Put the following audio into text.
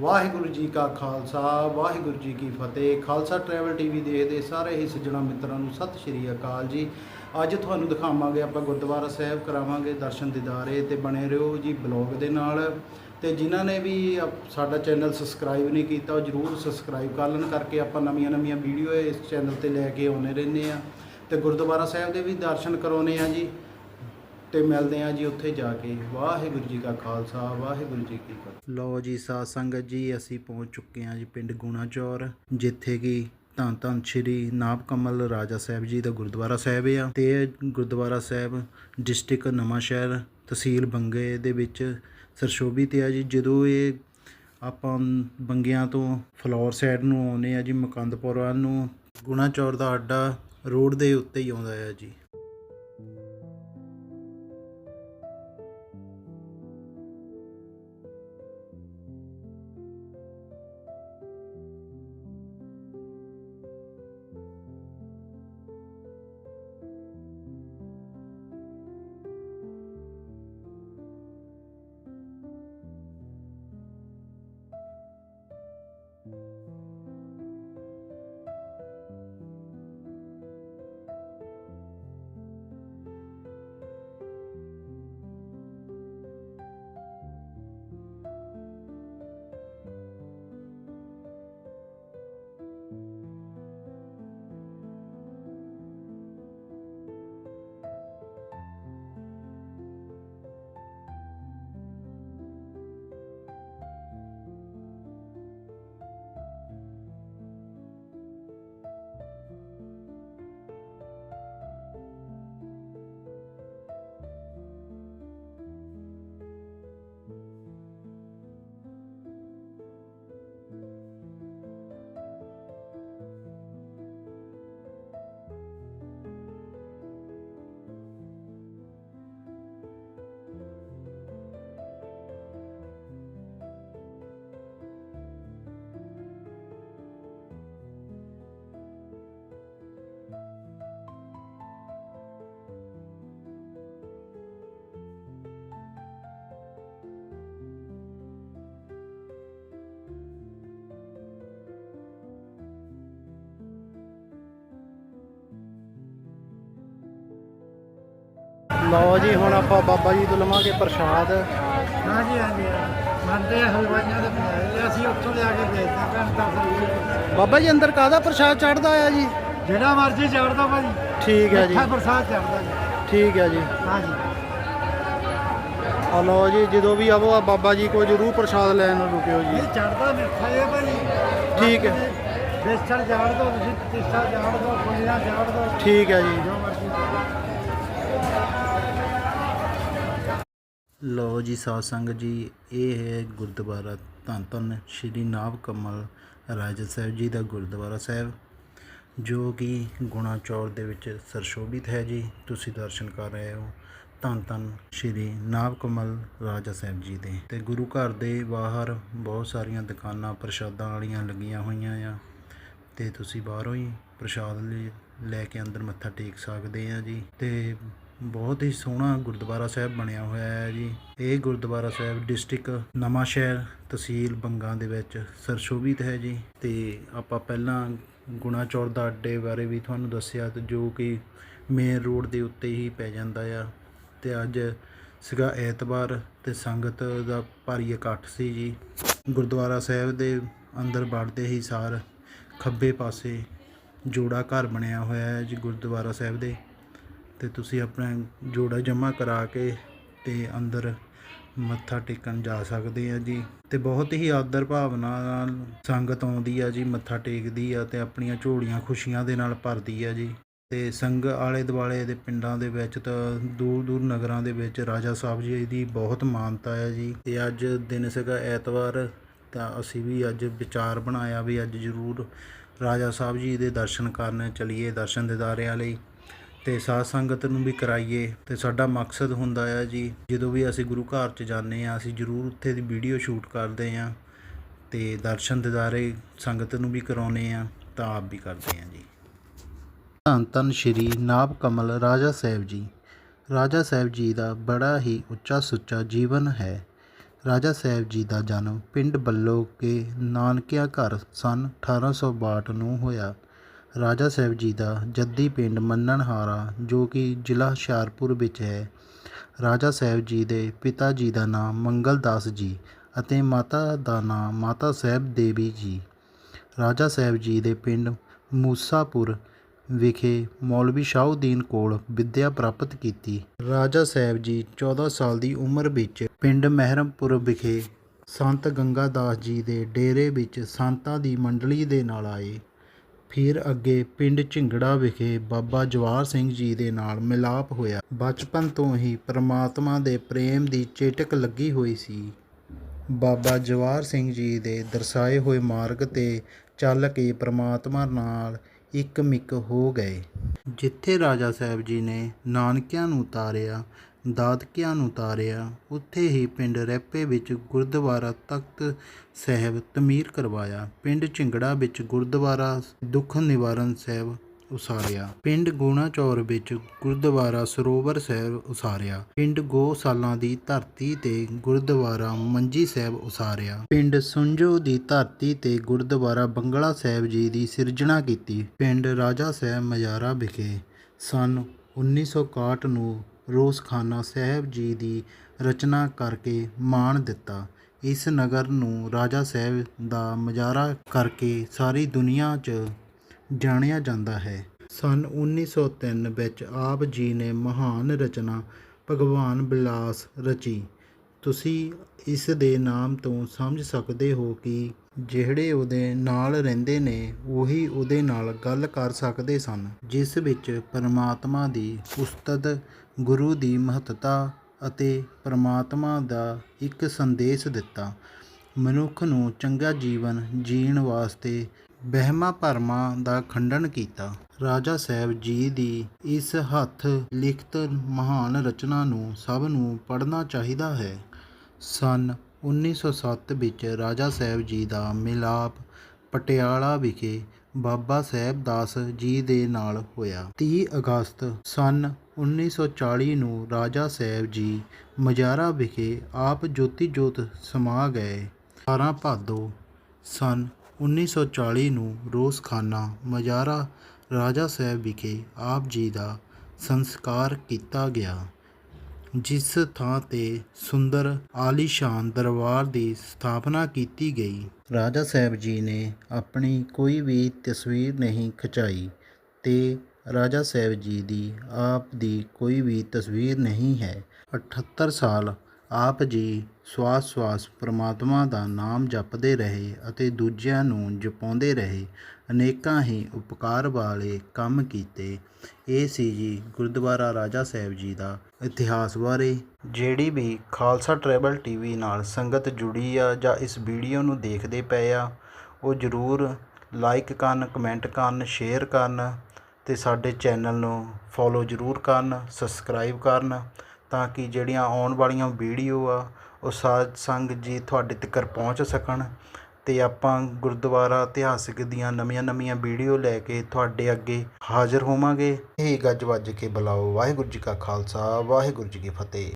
ਵਾਹਿਗੁਰੂ ਜੀ ਕਾ ਖਾਲਸਾ, ਵਾਹਿਗੁਰੂ ਜੀ ਕੀ ਫਤਿਹ। Khalsa travel TV ਦੇਖਦੇ ਸਾਰੇ ਹੀ ਸੱਜਣਾ ਮਿੱਤਰਾਂ ਨੂੰ ਸਤਿ ਸ਼੍ਰੀ ਅਕਾਲ ਜੀ। ਅੱਜ ਤੁਹਾਨੂੰ ਦਿਖਾਵਾਂਗੇ, ਆਪਾਂ ਗੁਰਦੁਆਰਾ ਸਾਹਿਬ ਕਰਾਵਾਂਗੇ ਦਰਸ਼ਨ ਦਿਦਾਰੇ ਤੇ ਬਣੇ ਰਹੋ ਜੀ ਬਲੌਗ ਦੇ ਨਾਲ। ਤੇ ਜਿਨ੍ਹਾਂ ਨੇ ਵੀ ਆਪ- ਸਾਡਾ ਚੈਨਲ ਸਬਸਕ੍ਰਾਈਬ ਨਹੀਂ ਕੀਤਾ, ਉਹ ਜਰੂਰ ਸਬਸਕ੍ਰਾਈਬ ਕਰ ਲੈਣ ਕਰਕੇ ਆਪਾਂ ਨਵੀਆਂ ਨਵੀਆਂ ਵੀਡੀਓ ਇਸ ਚੈਨਲ ਤੇ ਲੈ ਕੇ ਆਉਂਦੇ ਰਹਿੰਦੇ ਆ ਤੇ ਗੁਰਦੁਆਰਾ ਸਾਹਿਬ ਦੇ ਵੀ ਦਰਸ਼ਨ ਕਰਾਉਨੇ ਆ ਜੀ। ਤੇ ਮਿਲਦੇ ਆ ਜੀ ਉੱਥੇ ਜਾ ਕੇ। ਵਾਹਿਗੁਰੂ ਜੀ ਕਾ ਖਾਲਸਾ, ਵਾਹਿਗੁਰੂ ਜੀ ਕੀ ਫਤਿਹ। ਲੋ ਜੀ, ਸਾਧ ਸੰਗਤ ਜੀ, ਅਸੀਂ ਪਹੁੰਚ ਚੁੱਕੇ ਹਾਂ ਜੀ ਪਿੰਡ ਗੁਣਾਚੌਰ ਜਿੱਥੇ ਕਿ ਧੰਨ ਧੰਨ ਸ਼੍ਰੀ ਨਾਭ ਕਮਲ ਰਾਜਾ ਸਾਹਿਬ ਜੀ ਦਾ ਗੁਰਦੁਆਰਾ ਸਾਹਿਬ ਆ। ਤੇ ਇਹ ਗੁਰਦੁਆਰਾ ਸਾਹਿਬ ਡਿਸਟ੍ਰਿਕਟ ਨਵਾਂਸ਼ਹਿਰ ਤਹਿਸੀਲ ਬੰਗੇ ਦੇ ਵਿੱਚ ਸਰਸ਼ੋਭਿਤ ਆ ਜੀ। ਜਦੋਂ ਇਹ ਆਪਾਂ ਬੰਗਿਆਂ ਤੋਂ ਫਲੋਰ ਸਾਈਡ ਨੂੰ ਆਉਨੇ ਆ ਜੀ, ਮੁਕੰਦਪੁਰ ਵੱਲ ਨੂੰ ਗੁਣਾਚੌਰ ਦਾ ਅੱਡਾ ਰੋਡ ਦੇ ਉੱਤੇ ਹੀ ਆਉਂਦਾ ਆ ਜੀ। ਲਓ ਜੀ ਹੁਣ ਆਪਾਂ ਬਾਬਾ ਜੀ ਤੋਂ ਲਵਾਂਗੇ ਪ੍ਰਸ਼ਾਦ। ਹਾਂਜੀ ਹਾਂਜੀ। ਮੰਨਦੇ ਹਲਵਾਈਆਂ ਦੇ ਬਣਾਏ ਅਸੀਂ ਉੱਥੋਂ ਲਿਆ ਕੇ ਵੇਚਦੇ ਘੰਟਾ ਫਰੀ ਬਾਬਾ ਜੀ ਅੰਦਰ ਕਾਹਦਾ ਪ੍ਰਸ਼ਾਦ ਚੜਦਾ ਆ ਜੀ? ਜਿਹੜਾ ਮਰਜ਼ੀ ਚੜਦਾ ਭਾਜੀ। ਠੀਕ ਹੈ ਜੀ। ਮਿੱਠਾ ਪ੍ਰਸਾਦ ਚੜਦਾ ਜੀ। ਠੀਕ ਹੈ ਜੀ। ਹਾਂਜੀ। ਆ ਲਓ ਜੀ ਜਦੋਂ ਵੀ ਆਵੋ ਆ ਬਾਬਾ ਜੀ ਕੋ ਜਰੂਰ ਪ੍ਰਸ਼ਾਦ ਲੈਣ ਨੂੰ ਰੁਕਿਓ ਜੀ। ਇਹ ਚੜਦਾ ਮਿੱਠਾ ਹੈ ਭਾਜੀ। ਠੀਕ ਹੈ। ਬੇਸਣ ਜਾੜ ਦੋ ਤੁਸੀਂ ਤਿੱਸਾ ਜਾੜ ਦੋ ਫੁੱਲੀਆਂ ਜਾੜ ਦੋ। ਠੀਕ ਹੈ ਜੀ। ਜੋ ਮਰਜ਼ੀ। ਲਓ ਜੀ ਸਾਧ ਸੰਗਤ ਜੀ, ਇਹ ਹੈ ਗੁਰਦੁਆਰਾ ਧੰਨ ਧੰਨ ਸ਼੍ਰੀ ਨਾਭ ਕਮਲ ਰਾਜਾ ਸਾਹਿਬ ਜੀ ਦਾ ਗੁਰਦੁਆਰਾ ਸਾਹਿਬ, ਜੋ ਕਿ ਗੁਣਾ ਚੌਰ ਦੇ ਵਿੱਚ ਸਰਸ਼ੋਭਿਤ ਹੈ ਜੀ। ਤੁਸੀਂ ਦਰਸ਼ਨ ਕਰ ਰਹੇ ਹੋ ਧੰਨ ਧੰਨ ਸ਼੍ਰੀ ਨਾਭ ਕਮਲ ਰਾਜਾ ਸਾਹਿਬ ਜੀ ਦੇ। ਤੇ ਗੁਰੂ ਘਰ ਦੇ ਬਾਹਰ ਬਹੁਤ ਸਾਰੀਆਂ ਦੁਕਾਨਾਂ, ਪ੍ਰਸ਼ਾਦਾਂ ਵਾਲੀਆਂ ਲੱਗੀਆਂ ਹੋਈਆਂ ਆ। ਤੇ ਤੁਸੀਂ ਬਾਹਰੋਂ ਹੀ ਪ੍ਰਸ਼ਾਦ ਲੈ- ਲੈ ਕੇ ਅੰਦਰ ਮੱਥਾ ਟੇਕ ਸਕਦੇ ਆ ਜੀ। ਤੇ ਬਹੁਤ ਹੀ ਸੋਹਣਾ ਗੁਰਦੁਆਰਾ ਸਾਹਿਬ ਬਣਿਆ ਹੋਇਆ ਹੈ ਜੀ। ਇਹ ਗੁਰਦੁਆਰਾ ਸਾਹਿਬ ਡਿਸਟ੍ਰਿਕਟ ਨਵਾਂਸ਼ਹਿਰ ਤਹਿਸੀਲ ਬੰਗਾ ਦੇ ਵਿੱਚ ਸਰਸ਼ੋਭਿਤ ਹੈ ਜੀ। ਤੇ ਆਪਾਂ ਪਹਿਲਾਂ ਗੁਣਾ ਚੌਰ ਦਾ ਅੱਡੇ ਬਾਰੇ ਵੀ ਤੁਹਾਨੂੰ ਦੱਸਿਆ ਤੇ ਜੋ ਕਿ ਮੇਨ ਰੋਡ ਦੇ ਉੱਤੇ ਹੀ ਪੈ ਜਾਂਦਾ ਆ। ਤੇ ਅੱਜ ਸੀਗਾ ਐਤਵਾਰ ਤੇ ਸੰਗਤ ਦਾ ਭਾਰੀ ਇਕੱਠ ਸੀ ਜੀ। ਗੁਰਦੁਆਰਾ ਸਾਹਿਬ ਦੇ ਅੰਦਰ ਵੜਦੇ ਹੀ ਸਾਰ ਖੱਬੇ ਪਾਸੇ ਜੋੜਾ ਘਰ ਬਣਿਆ ਹੋਇਆ ਹੈ ਜੀ ਗੁਰਦੁਆਰਾ ਸਾਹਿਬ ਦੇ। ਅਤੇ ਤੁਸੀਂ ਆਪਣਾ ਜੋੜਾ ਜਮ੍ਹਾਂ ਕਰਾ ਕੇ ਅਤੇ ਅੰਦਰ ਮੱਥਾ ਟੇਕਣ ਜਾ ਸਕਦੇ ਆ ਜੀ। ਅਤੇ ਬਹੁਤ ਹੀ ਆਦਰ ਭਾਵਨਾ ਨਾਲ ਸੰਗਤ ਆਉਂਦੀ ਆ ਜੀ, ਮੱਥਾ ਟੇਕਦੀ ਆ ਅਤੇ ਆਪਣੀਆਂ ਝੋਲੀਆਂ ਖੁਸ਼ੀਆਂ ਦੇ ਨਾਲ ਭਰਦੀ ਆ ਜੀ। ਅਤੇ ਸੰਗ ਆਲੇ ਦੁਆਲੇ ਦੇ ਪਿੰਡਾਂ ਦੇ ਵਿੱਚ ਤਾਂ ਦੂਰ ਦੂਰ ਨਗਰਾਂ ਦੇ ਵਿੱਚ ਰਾਜਾ ਸਾਹਿਬ ਜੀ ਦੀ ਬਹੁਤ ਮਾਨਤਾ ਹੈ ਜੀ। ਅਤੇ ਅੱਜ ਦਿਨ ਸੀਗਾ ਐਤਵਾਰ, ਤਾਂ ਅਸੀਂ ਵੀ ਅੱਜ ਵਿਚਾਰ ਬਣਾਇਆ ਵੀ ਅੱਜ ਜ਼ਰੂਰ ਰਾਜਾ ਸਾਹਿਬ ਜੀ ਦੇ ਦਰਸ਼ਨ ਕਰਨ, ਚਲੀਏ ਦਰਸ਼ਨ ਦਿਦਾਰਿਆਂ ਲਈ। ਅਤੇ ਸਾਧ ਸੰਗਤ ਨੂੰ ਵੀ ਕਰਾਈਏ। ਅਤੇ ਸਾਡਾ ਮਕਸਦ ਹੁੰਦਾ ਆ ਜੀ, ਜਦੋਂ ਵੀ ਅਸੀਂ ਗੁਰੂ ਘਰ ਚ ਜਾਂਦੇ ਹਾਂ ਅਸੀਂ ਜ਼ਰੂਰ ਉੱਥੇ ਦੀ ਵੀਡੀਓ ਸ਼ੂਟ ਕਰਦੇ ਹਾਂ ਅਤੇ ਦਰਸ਼ਨ ਦਿਦਾਰੇ ਸੰਗਤ ਨੂੰ ਵੀ ਕਰਾਉਂਦੇ ਹਾਂ ਤਾਂ ਆਪ ਵੀ ਕਰਦੇ ਹਾਂ ਜੀ। ਧੰਨ ਧੰਨ ਸ਼੍ਰੀ ਨਾਭ ਕਮਲ ਰਾਜਾ ਸਾਹਿਬ ਜੀ। ਰਾਜਾ ਸਾਹਿਬ ਜੀ ਦਾ ਬੜਾ ਹੀ ਉੱਚਾ ਸੁੱਚਾ ਜੀਵਨ ਹੈ। ਰਾਜਾ ਸਾਹਿਬ ਜੀ ਦਾ ਜਨਮ ਪਿੰਡ ਬੱਲੋ ਕੇ ਨਾਨਕਿਆਂ ਘਰ ਸੰਨ 1862 ਨੂੰ ਹੋਇਆ। ਰਾਜਾ ਸਾਹਿਬ ਜੀ ਦਾ ਜੱਦੀ ਪਿੰਡ ਮੰਨਣਹਾਰਾ, ਜੋ ਕਿ ਜ਼ਿਲ੍ਹਾ ਹੁਸ਼ਿਆਰਪੁਰ ਵਿੱਚ ਹੈ। ਰਾਜਾ ਸਾਹਿਬ ਜੀ ਦੇ ਪਿਤਾ ਜੀ ਦਾ ਨਾਮ ਮੰਗਲ ਦਾਸ ਜੀ ਅਤੇ ਮਾਤਾ ਦਾ ਨਾਮ ਮਾਤਾ ਸਾਹਿਬ ਦੇਵੀ ਜੀ। ਰਾਜਾ ਸਾਹਿਬ ਜੀ ਦੇ ਪਿੰਡ ਮੂਸਾਪੁਰ ਵਿਖੇ ਮੌਲਵੀ ਸ਼ਾਹਉਦੀਨ ਕੋਲ ਵਿੱਦਿਆ ਪ੍ਰਾਪਤ ਕੀਤੀ। ਰਾਜਾ ਸਾਹਿਬ ਜੀ 14 ਸਾਲ ਦੀ ਉਮਰ ਵਿੱਚ ਪਿੰਡ ਮਹਿਰਮਪੁਰ ਵਿਖੇ ਸੰਤ ਗੰਗਾ ਦਾਸ ਜੀ ਦੇ ਡੇਰੇ ਵਿੱਚ ਸੰਤਾਂ ਦੀ ਮੰਡਲੀ ਦੇ ਨਾਲ ਆਏ। ਫਿਰ ਅੱਗੇ ਪਿੰਡ ਝਿੰਗੜਾ ਵਿਖੇ ਬਾਬਾ ਜਵਾਹਰ ਸਿੰਘ ਜੀ ਦੇ ਨਾਲ ਮਿਲਾਪ ਹੋਇਆ। ਬਚਪਨ ਤੋਂ ਹੀ ਪ੍ਰਮਾਤਮਾ ਦੇ ਪ੍ਰੇਮ ਦੀ ਚੇਟਕ ਲੱਗੀ ਹੋਈ ਸੀ। ਬਾਬਾ ਜਵਾਹਰ ਸਿੰਘ ਜੀ ਦੇ ਦਰਸਾਏ ਹੋਏ ਮਾਰਗ ਤੇ ਚੱਲ ਕੇ ਪ੍ਰਮਾਤਮਾ ਨਾਲ ਇੱਕ ਮਿੱਕ ਹੋ ਗਏ। ਜਿੱਥੇ ਰਾਜਾ ਸਾਹਿਬ ਜੀ ਨੇ ਨਾਨਕਿਆਂ ਨੂੰ ਉਤਾਰਿਆ ਦਾਦਕਿਆਂ ਨੂੰ ਉਤਾਰਿਆ ਉੱਥੇ ਹੀ ਪਿੰਡ ਰੈਪੇ ਵਿੱਚ ਗੁਰਦੁਆਰਾ ਤਖਤ ਸਾਹਿਬ ਤਮੀਰ ਕਰਵਾਇਆ। ਪਿੰਡ ਝਿੰਗੜਾ ਵਿੱਚ ਗੁਰਦੁਆਰਾ ਦੁੱਖ ਨਿਵਾਰਨ ਸਾਹਿਬ ਉਸਾਰਿਆ। ਪਿੰਡ ਗੁਣਾਚੌਰ ਵਿੱਚ ਗੁਰਦੁਆਰਾ ਸਰੋਵਰ ਸਾਹਿਬ ਉਸਾਰਿਆ। ਪਿੰਡ ਗੋਸਾਲਾਂ ਦੀ ਧਰਤੀ ਤੇ ਗੁਰਦੁਆਰਾ ਮੰਜੀ ਸਾਹਿਬ ਉਸਾਰਿਆ। ਪਿੰਡ ਸੁੰਜੋ ਦੀ ਧਰਤੀ ਤੇ ਗੁਰਦੁਆਰਾ ਬੰਗਲਾ ਸਾਹਿਬ ਜੀ ਦੀ ਸਿਰਜਣਾ ਕੀਤੀ। ਪਿੰਡ ਰਾਜਾ ਸਾਹਿਬ ਮਜਾਰਾ ਵਿਖੇ ਸਨ 1961 ਨੂੰ ਰੋਸਖਾਨਾ ਸਾਹਿਬ ਜੀ ਦੀ ਰਚਨਾ ਕਰਕੇ ਮਾਣ ਦਿੱਤਾ। ਇਸ ਨਗਰ ਨੂੰ ਰਾਜਾ ਸਾਹਿਬ ਦਾ ਮਜਾਰਾ ਕਰਕੇ ਸਾਰੀ ਦੁਨੀਆ 'ਚ ਜਾਣਿਆ ਜਾਂਦਾ ਹੈ। ਸਨ 1903 ਵਿੱਚ ਆਪ ਜੀ ਨੇ ਮਹਾਨ ਰਚਨਾ ਭਗਵਾਨ ਬਿਲਾਸ ਰਚੀ। ਤੁਸੀਂ ਇਸ ਦੇ ਨਾਮ ਤੋਂ ਸਮਝ ਸਕਦੇ ਹੋ ਕਿ ਜਿਹੜੇ ਉਹਦੇ ਨਾਲ ਰਹਿੰਦੇ ਨੇ, ਉਹੀ ਉਹਦੇ ਨਾਲ ਗੱਲ ਕਰ ਸਕਦੇ ਸਨ, ਜਿਸ ਵਿੱਚ ਪਰਮਾਤਮਾ ਦੀ ਉਸਤਤ ਗੁਰੂ ਦੀ ਮਹੱਤਤਾ ਅਤੇ ਪਰਮਾਤਮਾ ਦਾ ਇੱਕ ਸੰਦੇਸ਼ ਦਿੱਤਾ। ਮਨੁੱਖ ਨੂੰ ਚੰਗਾ ਜੀਵਨ ਜੀਣ ਵਾਸਤੇ ਵਹਿਮਾਂ ਭਰਮਾਂ ਦਾ ਖੰਡਨ ਕੀਤਾ। ਰਾਜਾ ਸਾਹਿਬ ਜੀ ਦੀ ਇਸ ਹੱਥ ਲਿਖਤ ਮਹਾਨ ਰਚਨਾ ਨੂੰ ਸਭ ਨੂੰ ਪੜ੍ਹਨਾ ਚਾਹੀਦਾ ਹੈ। ਸਨ 1907 ਵਿੱਚ ਰਾਜਾ ਸਾਹਿਬ ਜੀ ਦਾ ਮਿਲਾਪ ਪਟਿਆਲਾ ਵਿਖੇ ਬਾਬਾ ਸਾਹਿਬ ਦਾਸ ਜੀ ਦੇ ਨਾਲ ਹੋਇਆ। 30 ਅਗਸਤ ਸਨ 1940 ਨੂੰ ਰਾਜਾ ਸਾਹਿਬ ਜੀ ਮਜਾਰਾ ਵਿਖੇ ਆਪ ਜੋਤੀ ਜੋਤ ਸਮਾ ਗਏ। 18 ਭਾਦੋ ਸਨ 1940 ਨੂੰ ਰੋਸਖਾਨਾ ਮਜਾਰਾ ਰਾਜਾ ਸਾਹਿਬ ਵਿਖੇ ਆਪ ਜੀ ਦਾ ਸੰਸਕਾਰ ਕੀਤਾ ਗਿਆ। ਜਿਸ ਥਾਂ ਤੇ ਸੁੰਦਰ ਆਲੀਸ਼ਾਨ ਦਰਬਾਰ ਦੀ ਸਥਾਪਨਾ ਕੀਤੀ ਗਈ। ਰਾਜਾ ਸਾਹਿਬ ਜੀ ਨੇ ਆਪਣੀ ਕੋਈ ਵੀ ਤਸਵੀਰ ਨਹੀਂ ਖਿਚਾਈ ਤੇ ਰਾਜਾ ਸਾਹਿਬ ਜੀ ਦੀ ਆਪ ਦੀ ਕੋਈ ਵੀ ਤਸਵੀਰ ਨਹੀਂ ਹੈ। 78 ਸਾਲ ਆਪ ਜੀ ਸਵਾਸ ਸਵਾਸ ਪ੍ਰਮਾਤਮਾ ਦਾ ਨਾਮ ਜਪਦੇ ਰਹੇ ਅਤੇ ਦੂਜਿਆਂ ਨੂੰ ਜਪਾਉਂਦੇ ਰਹੇ। ਅਨੇਕਾਂ ਹੀ ਉਪਕਾਰ ਵਾਲੇ ਕੰਮ ਕੀਤੇ। ਇਹ ਸੀ ਜੀ ਗੁਰਦੁਆਰਾ ਰਾਜਾ ਸਾਹਿਬ ਜੀ ਦਾ ਇਤਿਹਾਸ ਬਾਰੇ। ਜਿਹੜੀ ਵੀ ਖਾਲਸਾ ਟਰੈਵਲ ਟੀਵੀ ਨਾਲ ਸੰਗਤ ਜੁੜੀ ਆ ਜਾਂ ਇਸ ਵੀਡੀਓ ਨੂੰ ਦੇਖਦੇ ਪਏ ਆ, ਉਹ ਜ਼ਰੂਰ ਲਾਈਕ ਕਰਨ, ਕਮੈਂਟ ਕਰਨ, ਸ਼ੇਅਰ ਕਰਨ ਅਤੇ ਸਾਡੇ ਚੈਨਲ ਨੂੰ ਫੋਲੋ ਜ਼ਰੂਰ ਕਰਨ, ਸਬਸਕ੍ਰਾਈਬ ਕਰਨ ਤਾਂ ਕਿ ਜਿਹੜੀਆਂ ਆਉਣ ਵਾਲੀਆਂ ਵੀਡੀਓ ਆ, ਉਹ ਸਾਧ ਸੰਗਤ ਜੀ ਤੁਹਾਡੇ ਤੱਕ ਪਹੁੰਚ ਸਕਣ। ਅਤੇ ਆਪਾਂ ਗੁਰਦੁਆਰਾ ਇਤਿਹਾਸਿਕ ਦੀਆਂ ਨਵੀਆਂ-ਨਵੀਆਂ ਵੀਡੀਓ ਲੈ ਕੇ ਤੁਹਾਡੇ ਅੱਗੇ ਹਾਜ਼ਰ ਹੋਵਾਂਗੇ। ਇਹ ਗੱਜ ਵੱਜ ਕੇ ਬੁਲਾਓ। ਵਾਹਿਗੁਰੂ ਜੀ ਕਾ ਖਾਲਸਾ, ਵਾਹਿਗੁਰੂ ਜੀ ਕੀ ਫਤਿਹ।